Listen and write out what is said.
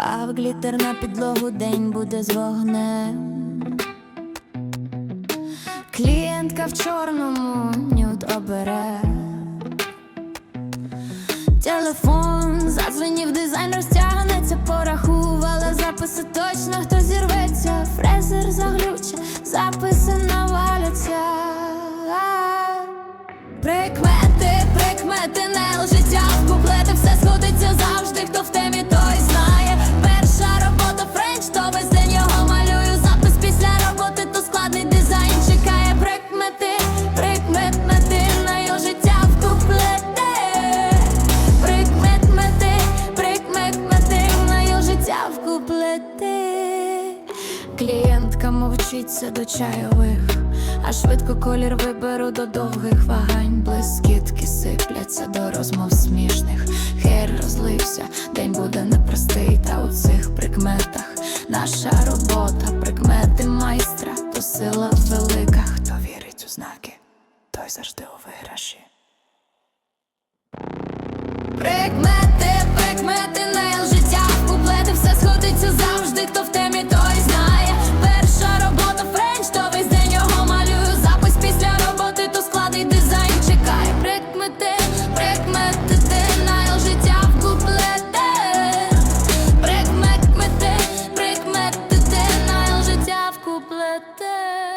Впав глітер на підлогу, день буде з вогнем. Клієнтка в чорному нюд обере. Телефон задзвенів, дизайнер стягнеться, порахувала записи, точно в. Клієнтка мовчиться до чайових, а швидко колір виберу до довгих вагань. Блискітки сипляться до розмов смішних. Хер розлився, день буде непростий, та у цих прикметах наша робота, прикмети майстра, то сила велика. Хто вірить у знаки, той завжди у виграші. Прикмети complète.